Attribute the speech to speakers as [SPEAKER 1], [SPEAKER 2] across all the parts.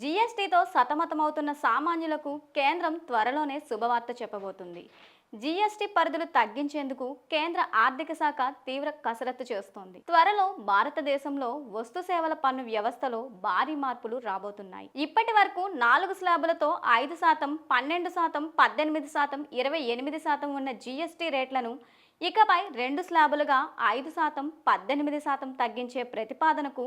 [SPEAKER 1] జీఎస్టీతో సతమతమవుతున్న సామాన్యులకు కేంద్రం త్వరలోనే శుభవార్త చెప్పబోతుంది. జీఎస్టీ పరిధులు తగ్గించేందుకు కేంద్ర ఆర్థిక శాఖ తీవ్ర కసరత్తు చేస్తోంది. త్వరలో భారతదేశంలో వస్తు సేవల పన్ను వ్యవస్థలో భారీ మార్పులు రాబోతున్నాయి. ఇప్పటి వరకు నాలుగు స్లాబులతో ఐదు శాతం పన్నెండు శాతం పద్దెనిమిది శాతం ఇరవై ఎనిమిది శాతం ఉన్న జీఎస్టీ రేట్లను ఇకపై రెండు స్లాబులుగా ఐదు శాతం పద్దెనిమిది శాతం తగ్గించే ప్రతిపాదనకు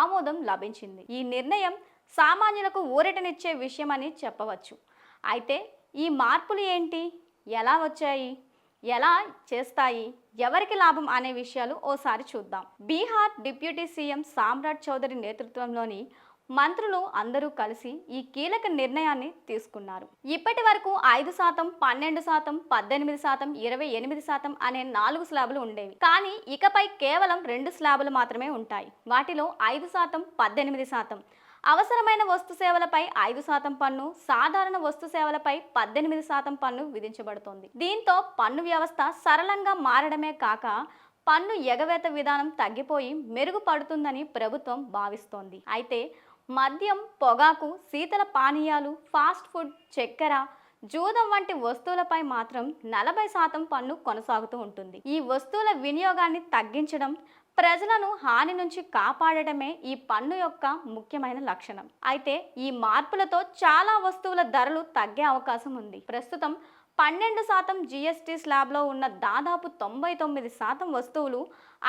[SPEAKER 1] ఆమోదం లభించింది. ఈ నిర్ణయం సామాన్యులకు ఊరటనిచ్చే విషయమని చెప్పవచ్చు. అయితే ఈ మార్పులు ఏంటి? ఎలా వచ్చాయి? ఎలా చేస్తాయి? ఎవరికి లాభం అనే విషయాలు ఓసారి చూద్దాం. బీహార్ డిప్యూటీ సీఎం సామ్రాట్ చౌదరి నేతృత్వంలోని మంత్రులు అందరూ కలిసి ఈ కీలక నిర్ణయాన్ని తీసుకున్నారు. ఇప్పటి వరకు ఐదు శాతం పన్నెండు శాతం పద్దెనిమిది శాతం ఇరవై ఎనిమిది శాతం అనే నాలుగు స్లాబులు ఉండేవి. కానీ ఇకపై కేవలం రెండు స్లాబులు మాత్రమే ఉంటాయి. వాటిలో ఐదు శాతం పద్దెనిమిది శాతం అవసరమైన వస్తు సేవలపై ఐదు శాతం పన్ను సాధారణ వస్తు సేవలపై పద్దెనిమిది శాతం పన్ను విధించబడుతోంది. దీంతో పన్ను వ్యవస్థ సరళంగా మారడమే కాక పన్ను ఎగవేత విధానం తగ్గిపోయి మెరుగుపడుతుందని ప్రభుత్వం భావిస్తోంది. అయితే మద్యం పొగాకు శీతల పానీయాలు ఫాస్ట్ ఫుడ్ చక్కెర జూదం వంటి వస్తువులపై మాత్రం నలభై శాతం పన్ను కొనసాగుతూ ఉంటుంది. ఈ వస్తువుల వినియోగాన్ని తగ్గించడం ప్రజలను హాని నుంచి కాపాడటమే ఈ పన్ను యొక్క ముఖ్యమైన లక్షణం. అయితే ఈ మార్పులతో చాలా వస్తువుల ధరలు తగ్గే అవకాశం ఉంది. ప్రస్తుతం పన్నెండు శాతం జిఎస్టి స్లాబ్లో ఉన్న దాదాపు తొంభై తొమ్మిది శాతం వస్తువులు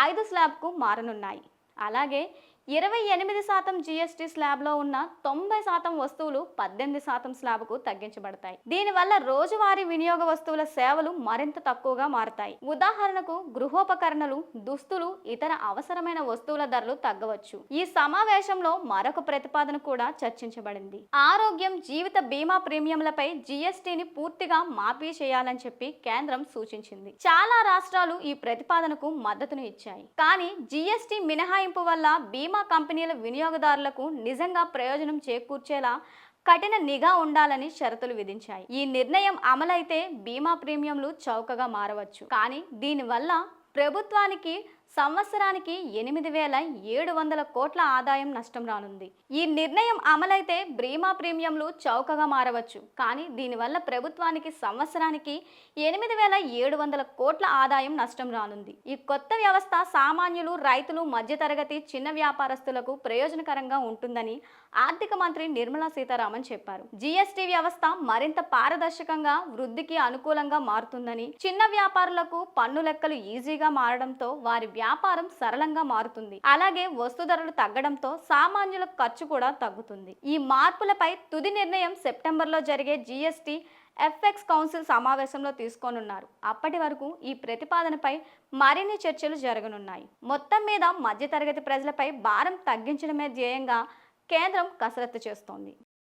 [SPEAKER 1] ఐదు స్లాబ్కు మారనున్నాయి. అలాగే ఇరవై ఎనిమిది శాతం జీఎస్టీ స్లాబ్లో ఉన్న తొంభై శాతం వస్తువులు పద్దెనిమిది శాతం స్లాబ్కు తగ్గించబడతాయి. దీనివల్ల రోజువారీ వినియోగ వస్తువుల సేవలు మరింత తక్కువగా మారతాయి. ఉదాహరణకు గృహోపకరణలు దుస్తులు ఇతర అవసరమైన వస్తువుల ధరలు తగ్గవచ్చు. ఈ సమావేశంలో మరొక ప్రతిపాదన కూడా చర్చించబడింది. ఆరోగ్యం జీవిత బీమా ప్రీమియంలపై జీఎస్టీని పూర్తిగా మాఫీ చేయాలని చెప్పి కేంద్రం సూచించింది. చాలా రాష్ట్రాలు ఈ ప్రతిపాదనకు మద్దతును ఇచ్చాయి. కానీ జీఎస్టీ మినహాయింపు వల్ల బీమా బీమా కంపెనీల వినియోగదారులకు నిజంగా ప్రయోజనం చేకూర్చేలా కఠిన నిఘా ఉండాలని షరతులు విధించాయి. ఈ నిర్ణయం అమలైతే బీమా ప్రీమియంలు చౌకగా మారవచ్చు. కానీ దీనివల్ల ప్రభుత్వానికి సంవత్సరానికి ఎనిమిది వేల ఏడు వందల కోట్ల ఆదాయం నష్టం రానుంది. ఈ నిర్ణయం అమలైతే బీమా ప్రీమియంలు చౌకగా మారవచ్చు. కానీ దీనివల్ల ప్రభుత్వానికి సంవత్సరానికి ఎనిమిది వేల ఏడు వందల కోట్ల ఆదాయం నష్టం రానుంది. ఈ కొత్త వ్యవస్థ సామాన్యులు రైతులు మధ్యతరగతి చిన్న వ్యాపారస్తులకు ప్రయోజనకరంగా ఉంటుందని ఆర్థిక మంత్రి నిర్మలా సీతారామన్ చెప్పారు. జీఎస్టీ వ్యవస్థ మరింత పారదర్శకంగా వృద్ధికి అనుకూలంగా మారుతుందని చిన్న వ్యాపారులకు పన్ను లెక్కలు ఈజీగా మారడంతో వారి వ్యాపారం సరళంగా మారుతుంది. అలాగే వస్తు ధరలు తగ్గడంతో సామాన్యుల ఖర్చు కూడా తగ్గుతుంది. ఈ మార్పులపై తుది నిర్ణయం సెప్టెంబర్లో జరిగే జీఎస్టీ ఎఫ్ఎక్స్ కౌన్సిల్ సమావేశంలో తీసుకోనున్నారు. అప్పటి వరకు ఈ ప్రతిపాదనపై మరిన్ని చర్చలు జరగనున్నాయి. మొత్తం మీద మధ్యతరగతి ప్రజలపై భారం తగ్గించడమే ధ్యేయంగా కేంద్రం కసరత్తు చేస్తోంది.